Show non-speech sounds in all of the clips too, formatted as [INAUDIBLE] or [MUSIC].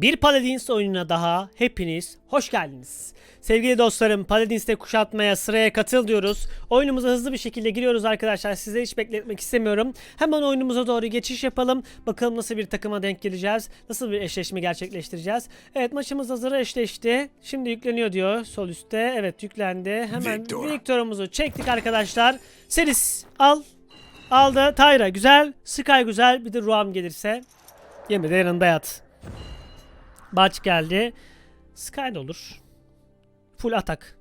Bir Paladins oyununa daha hepiniz hoş geldiniz. Sevgili dostlarım Paladins'te kuşatmaya sıraya katıl diyoruz. Oyunumuza hızlı bir şekilde giriyoruz arkadaşlar. Sizleri hiç bekletmek istemiyorum. Hemen oyunumuza doğru geçiş yapalım. Bakalım nasıl bir takıma denk geleceğiz. Nasıl bir eşleşme gerçekleştireceğiz. Evet maçımız hazır eşleşti. Şimdi yükleniyor diyor sol üstte. Evet yüklendi. Hemen Victor. Victor'umuzu çektik arkadaşlar. Seris al. Aldı. Tyra güzel. Sky güzel. Bir de Ruam gelirse. Yeme de yanında yat. Baç geldi. Sky da olur. Full atak.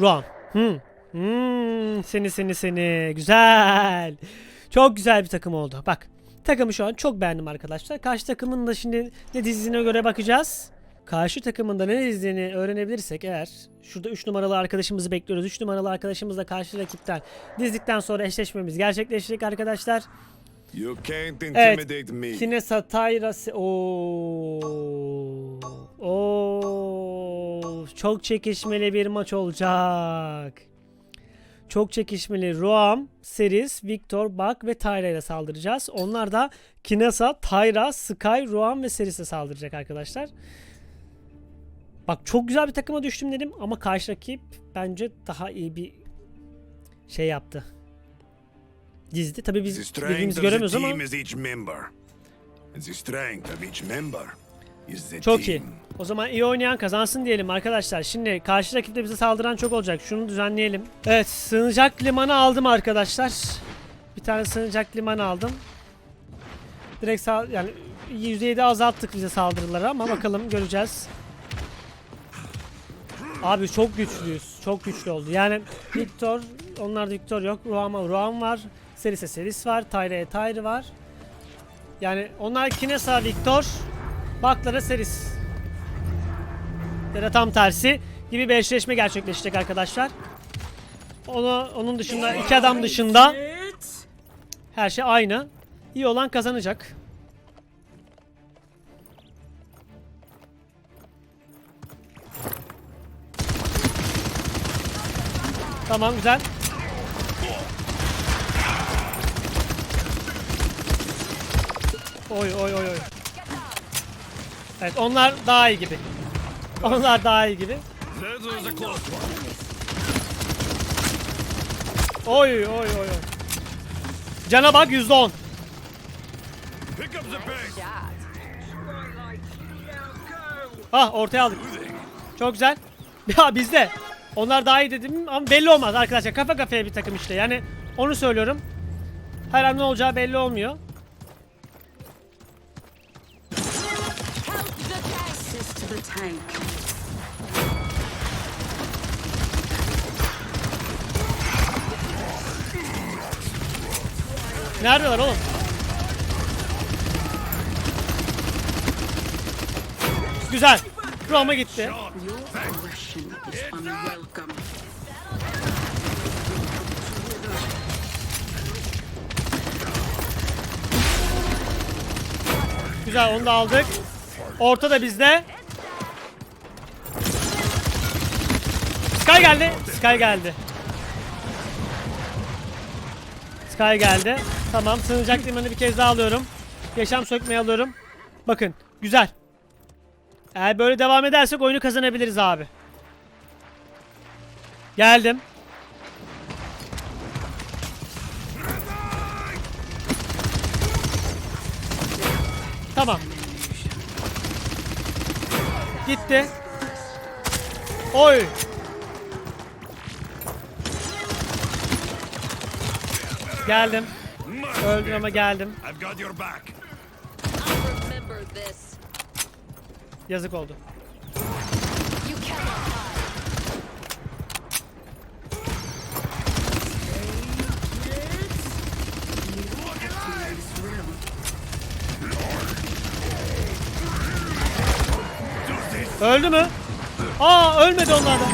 Ruan. Hmm. Hmm. Seni seni seni. Güzel. Çok güzel bir takım oldu. Bak. Takımı şu an çok beğendim arkadaşlar. Karşı takımın da şimdi ne dizdiğine göre bakacağız. Karşı takımın da ne dizdiğini öğrenebilirsek eğer şurada 3 numaralı arkadaşımızı bekliyoruz. 3 numaralı arkadaşımız da karşı rakipten dizdikten sonra eşleşmemiz gerçekleşecek arkadaşlar. You can't Evet. intimidate me. Kinesa Tayrası. Oo. Oo. Çok çekişmeli bir maç olacak. Çok çekişmeli. Ruam, Seris, Victor, Bak ve Tyra ile saldıracağız. Onlar da Kinesa, Tyra, Sky, Ruam ve Seris'e saldıracak arkadaşlar. Bak çok güzel bir takıma düştüm dedim ama karşı rakip bence daha iyi bir şey yaptı. Dizdi. Tabii biz birbirimizi göremiyoruz ama Çok iyi. O zaman iyi oynayan kazansın diyelim arkadaşlar. Şimdi karşı rakipte bize saldıran çok olacak. Şunu düzenleyelim. Evet sığınacak limanı aldım arkadaşlar. Bir tane sığınacak limanı aldım. Direkt sağ yani %7 azalttık bize saldırıları ama bakalım göreceğiz. Abi çok güçlüyüz. Çok güçlü oldu. Yani Victor, onlarda Victor yok. Ruam, Ruam var. Seris'e Seris var. Tyra'ya Tyra var. Yani onlar Kinesa Victor, Baklara Seris. Ya da tam tersi gibi bir eşleşme gerçekleşecek arkadaşlar. Onu, onun dışında iki adam dışında her şey aynı. İyi olan kazanacak. Tamam güzel. Oy oy oy oy. Evet onlar daha iyi gibi. Onlar daha iyi gibi. Oy oy oy oy. Cana bak %10. Pick up the pace. Ah ortaya aldık. Çok güzel. [LAUGHS] Ya bizde. Onlar daha iyi dedim ama belli olmaz arkadaşlar. Kafa kafaya bir takım işte. Yani onu söylüyorum. Her an ne olacağı belli olmuyor. To the tank. Neredeler oğlum? Güzel. Roma gitti. Güzel onu da aldık. Orta da bizde. Sky geldi. Sky geldi. Sky geldi. Tamam sığınacak limanı bir kez daha alıyorum. Yaşam sökmeyi alıyorum. Bakın güzel. Eğer böyle devam edersek oyunu kazanabiliriz abi. Geldim. Tamam. Gitti. Oy. Geldim. Öldün ama geldim. Yazık oldu. Öldü mü? Aa ölmedi onlar da.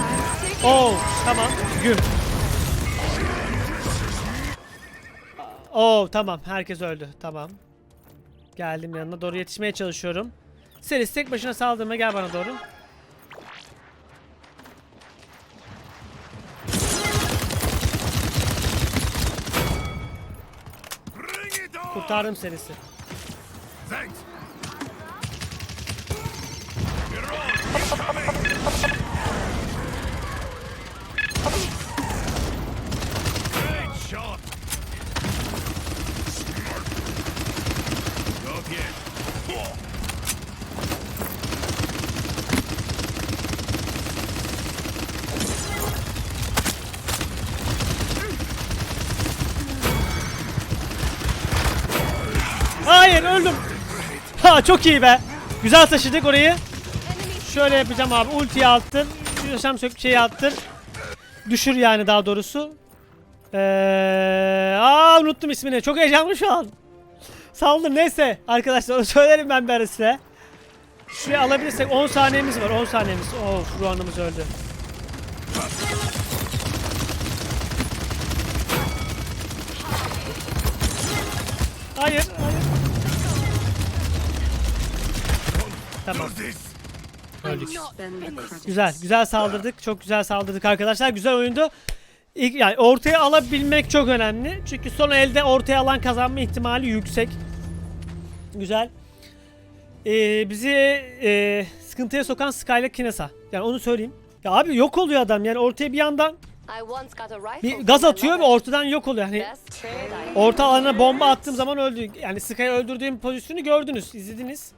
Oo tamam. Güm. Oo tamam herkes öldü. Tamam. Geldim yanına doğru yetişmeye çalışıyorum. Seris tek başına saldırma gel bana doğru. Kurtardım Seris'i. Thanks. Öldüm. Ha çok iyi be. Güzel taşıdık orayı. Şöyle yapacağım abi. Ultiyi attın. Şu yaşam sök şeyi attın. Düşür yani daha doğrusu. Ee, aa unuttum ismini. Çok heyecanlı şu an. Saldır neyse. Arkadaşlar onu [LAUGHS] söylerim ben bir ara size. Şurayı alabilirsek 10 saniyemiz var. 10 saniyemiz. Of Ruan'ımız öldü. Hayır, hayır. Tamam. Öldük. Güzel, güzel saldırdık. Çok güzel saldırdık arkadaşlar. Güzel oyundu. İlk, yani ortaya alabilmek çok önemli. Çünkü son elde ortaya alan kazanma ihtimali yüksek. Güzel. Ee, bizi e, sıkıntıya sokan Skyla Kinesa. Yani onu söyleyeyim. Ya abi yok oluyor adam yani ortaya bir yandan bir gaz atıyor ve ortadan yok oluyor. Hani Best trade I orta alana bomba attığım zaman öldü. Yani Sky'ı öldürdüğüm pozisyonu gördünüz, izlediniz.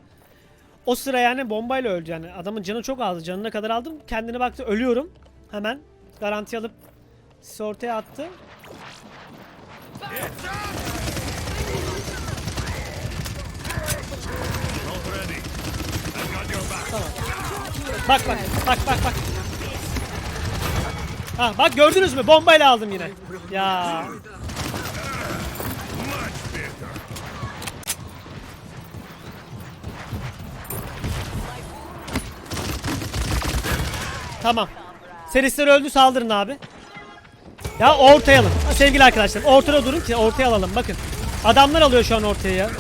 O sıra yani bombayla öldü yani. Adamın canı çok azdı. Canına kadar aldım. Kendine baktı ölüyorum. Hemen garanti alıp sizi ortaya attı. Back. Bak bak bak bak bak. Ha bak gördünüz mü? Bombayla aldım yine. Ya tamam. Seristler öldü saldırın abi. Ya ortaya alın. Ha, Sevgili arkadaşlar ortada durun ki ortaya alalım. Bakın. Adamlar alıyor şu an ortaya ya.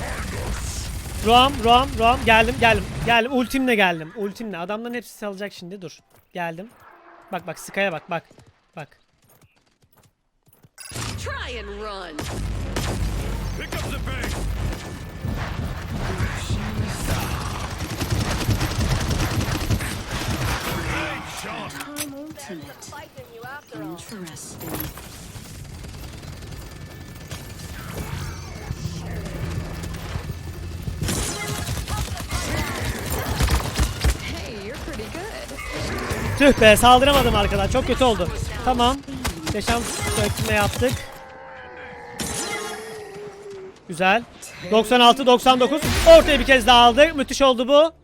Roam, Roam, Roam. Geldim, geldim. Geldim. Ultimle geldim. Ultimle. Adamların hepsi salacak şimdi. Dur. Geldim. Bak bak Sky'a bak bak. Bak. Try and run. Pick up the pace. Shot. Time all. Interesting. Tüh be saldıramadım arkadan. Çok kötü oldu. Tamam. Yaşam sökme yaptık. Güzel. 96 99. Ortaya bir kez daha aldık. Müthiş oldu bu.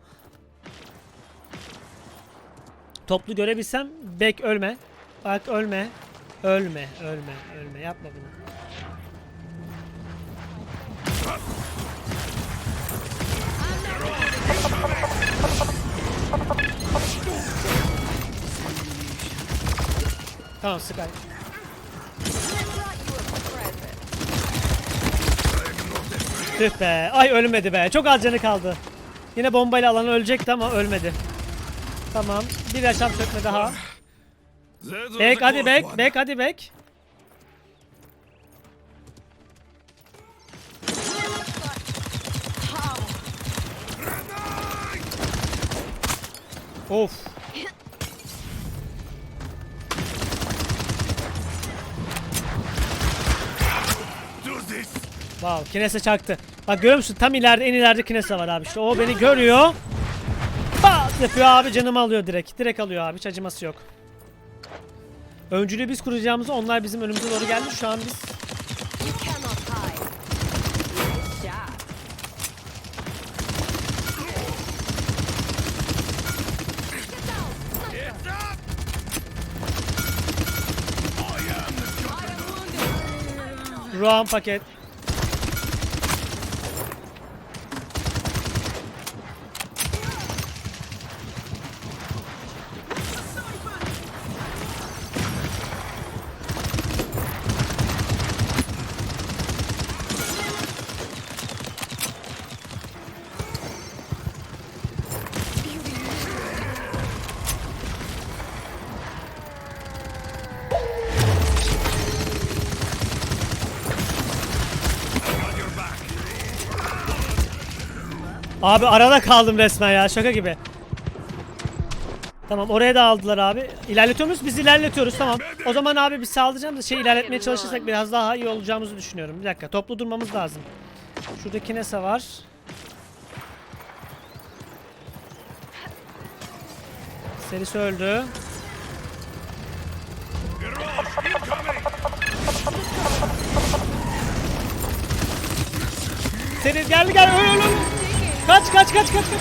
Toplu görebilsem bek ölme. Bak ölme. Ölme, ölme, ölme. Yapma bunu. Tamam Sky. Tüh be. Ay ölmedi be. Çok az canı kaldı. Yine bombayla alan ölecekti ama ölmedi. Tamam. Bir yaşam sökme daha. A hadi one. Bek hadi bek. Of. Wow, Kinese çaktı. Bak görüyor musun? Tam ileride, en ileride Kinese var abi. İşte o beni görüyor. Yapıyor abi canımı alıyor direkt. Direkt alıyor abi. Hiç acıması yok. Öncülüğü biz kuracağımızda onlar bizim önümüze doğru geldi. Şu an biz You cannot Abi arada kaldım resmen ya şaka gibi. Tamam oraya da aldılar abi. İlerletiyor muyuz? Biz ilerletiyoruz tamam. O zaman abi biz saldıracağımız şey ilerletmeye çalışırsak biraz daha iyi olacağımızı düşünüyorum. Bir dakika toplu durmamız lazım. Şuradaki Nesa var. Serisi öldü. Seri geldi gel öl öl öl. Kaç kaç kaç kaç kaç.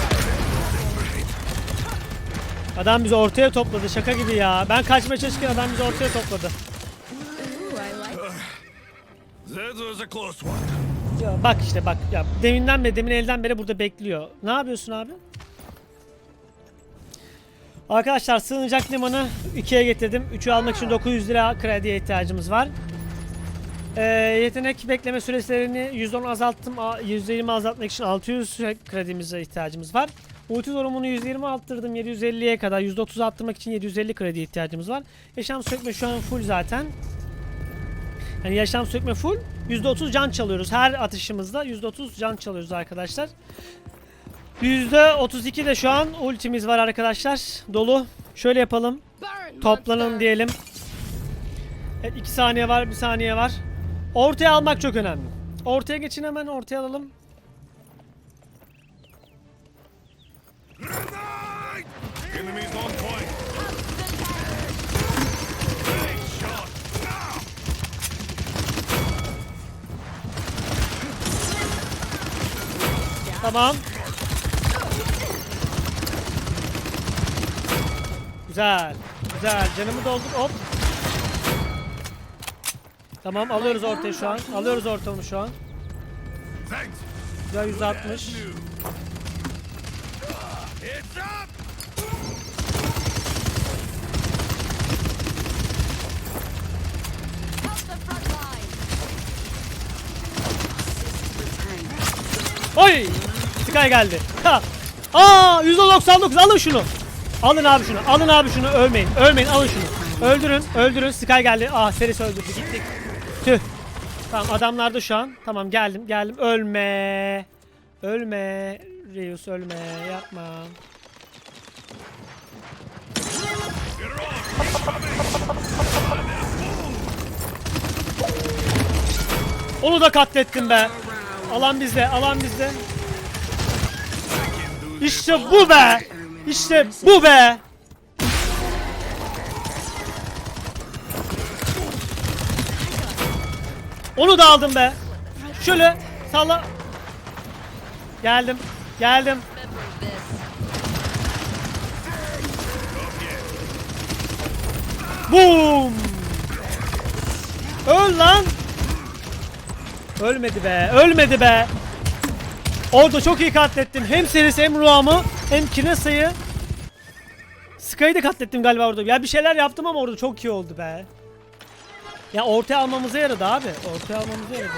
Adam bizi ortaya topladı şaka gibi ya. Ben kaçmaya çalışırken adam bizi ortaya topladı. Ya bak işte bak ya deminden beri demin elden beri burada bekliyor. Ne yapıyorsun abi? Arkadaşlar sığınacak limanı 2'ye getirdim. 3'ü almak için 900 lira krediye ihtiyacımız var. Ee, yetenek bekleme süreslerini %10 azalttım. A- %20 azaltmak için 600 kredimize ihtiyacımız var. Ulti durumunu %20 arttırdım 750'ye kadar. %30 arttırmak için 750 krediye ihtiyacımız var. Yaşam sökme şu an full zaten. Yani yaşam sökme full. %30 can çalıyoruz. Her atışımızda %30 can çalıyoruz arkadaşlar. %32 de şu an ultimiz var arkadaşlar. Dolu. Şöyle yapalım. Toplanın diyelim. Evet 2 saniye var, 1 saniye var. Ortaya almak çok önemli. Ortaya geçin hemen ortaya alalım. Tamam. Güzel. Güzel. Canımı doldur. Hop. Tamam alıyoruz ortaya şu an. Alıyoruz ortamı şu an. Güzel 160. It's up! Help the front line. Oy! Sky geldi. Ha! Aa %99 alın şunu. Alın abi şunu. Alın abi şunu. Ölmeyin. Ölmeyin. Alın şunu. Öldürün. Öldürün. Sky geldi. Aa serisi öldürdü. Gittik. Tamam adamlar da şu an. Tamam geldim. Geldim. Ölme. Ölme. Reus ölme. Yapma. Onu da katlettim be. Alan bizde. Alan bizde. İşte bu be. İşte bu be. Onu da aldım be. Şöyle salla. Geldim. Geldim. Boom. Öl lan. Ölmedi be. Ölmedi be. Orada çok iyi katlettim. Hem serisi hem Ruam'ı hem Kinesa'yı. Sky'ı da katlettim galiba orada. Ya bir şeyler yaptım ama orada çok iyi oldu be. Ya ortaya almamıza yaradı abi. Ortaya almamıza yaradı.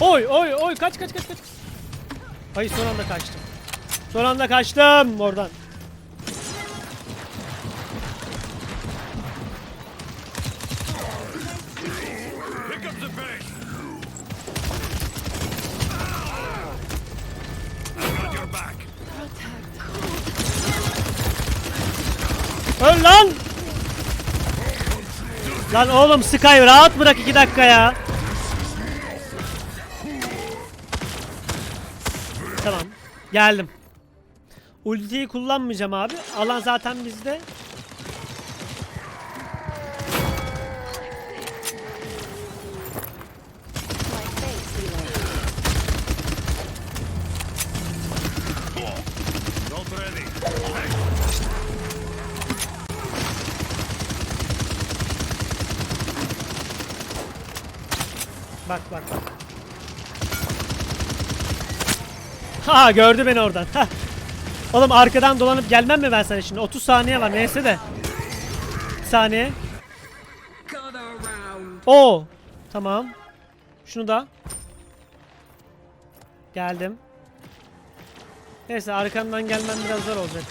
Oy oy oy kaç kaç kaç kaç. Ay son anda kaçtım. Son anda kaçtım oradan. Lan oğlum Sky rahat bırak iki dakika ya. Tamam. Geldim. Ultiyi kullanmayacağım abi. Alan zaten bizde. Bak bak. Ha gördü beni oradan. Ha. Oğlum arkadan dolanıp gelmem mi ben sana şimdi? 30 saniye var neyse de. Bir saniye. Oo. Tamam. Şunu da. Geldim. Neyse arkamdan gelmem biraz zor olacak.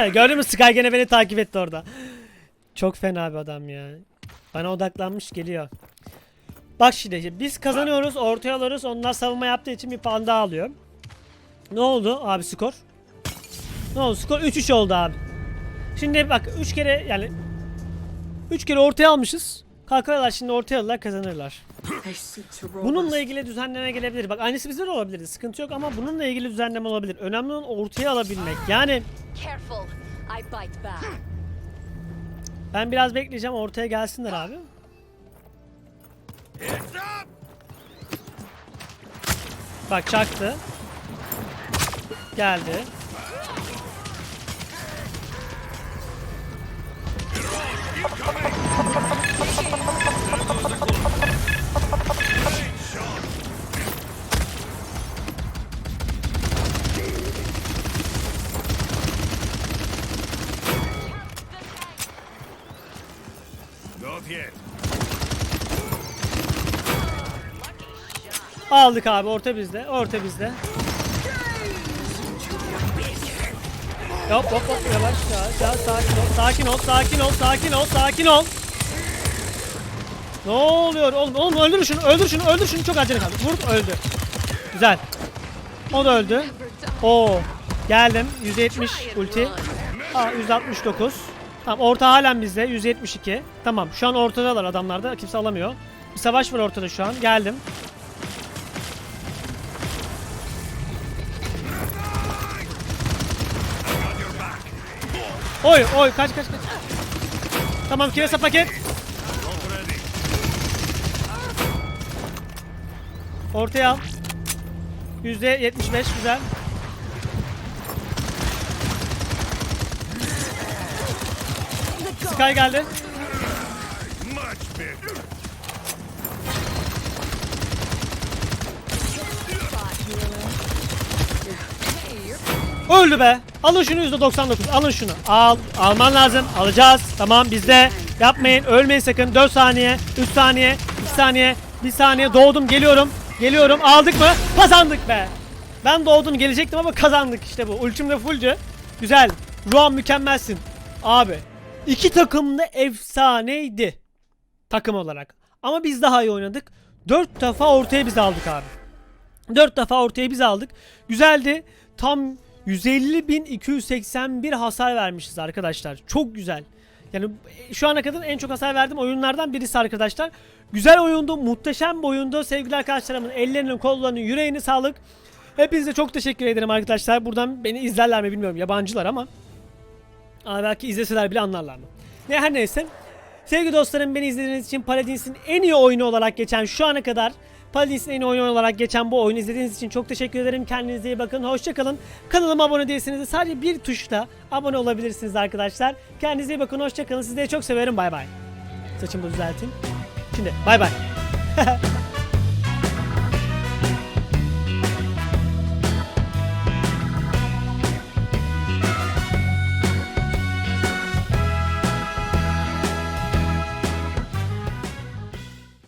[LAUGHS] Gördün mü Sky gene beni takip etti orada. Çok fena bir adam ya. Bana odaklanmış geliyor. Bak şimdi biz kazanıyoruz ortaya alıyoruz onlar savunma yaptığı için bir puan daha alıyor. Ne oldu abi skor? Ne oldu skor 3-3 oldu abi. Şimdi bak 3 kere yani 3 kere ortaya almışız. Kalkarlar şimdi ortaya alırlar kazanırlar. Bununla ilgili düzenleme gelebilir. Bak aynısı bizde de olabilir. Sıkıntı yok ama bununla ilgili düzenleme olabilir. Önemli olan ortaya alabilmek. Yani ben biraz bekleyeceğim ortaya gelsinler abi. Bak çaktı. Geldi. Aldık abi orta bizde. Orta bizde. Hop hop hop yavaş ya. ya sakin ol. Sakin ol. Sakin ol. Sakin ol. Sakin ol. Ne oluyor oğlum? Oğlum öldür şunu. Öldür şunu. Öldür şunu. Çok acele kaldı. Vur öldü. Güzel. O da öldü. Oo. Geldim. 170 ulti. Aa 169. Tamam orta halen bizde 172. Tamam şu an ortadalar adamlarda kimse alamıyor. Bir savaş var ortada şu an. Geldim. Oy oy kaç kaç kaç. Tamam kiresa paket. Ortaya al. %75 güzel. Sky geldi. Öldü be. Alın şunu %99. Alın şunu. Al. Alman lazım. Alacağız. Tamam bizde. Yapmayın. Ölmeyin sakın. 4 saniye. 3 saniye. 2 saniye. 1 saniye. Doğdum. Geliyorum. Geliyorum. Aldık mı? Kazandık be. Ben doğdum gelecektim ama kazandık işte bu. Ultim de fullcü. Güzel. Ruan mükemmelsin. Abi. iki takım da efsaneydi. Takım olarak. Ama biz daha iyi oynadık. 4 defa ortaya biz aldık abi. 4 defa ortaya biz aldık. Güzeldi. Tam 150.281 hasar vermişiz arkadaşlar. Çok güzel. Yani şu ana kadar en çok hasar verdiğim oyunlardan birisi arkadaşlar. Güzel oyundu, muhteşem bir oyundu. Sevgili arkadaşlarımın ellerinin, kollarının, yüreğini sağlık. Hepinize çok teşekkür ederim arkadaşlar. Buradan beni izlerler mi bilmiyorum. Yabancılar ama. Ama belki izleseler bile anlarlar mı? Ne her neyse. Sevgili dostlarım beni izlediğiniz için Paladins'in en iyi oyunu olarak geçen şu ana kadar Paladins'in en iyi oyunu olarak geçen bu oyunu izlediğiniz için çok teşekkür ederim. Kendinize iyi bakın. Hoşçakalın. Kanalıma abone değilseniz de sadece bir tuşla abone olabilirsiniz arkadaşlar. Kendinize iyi bakın. Hoşçakalın. Sizleri çok severim. Bay bay. Saçımı düzelteyim. Şimdi bay bay. [LAUGHS]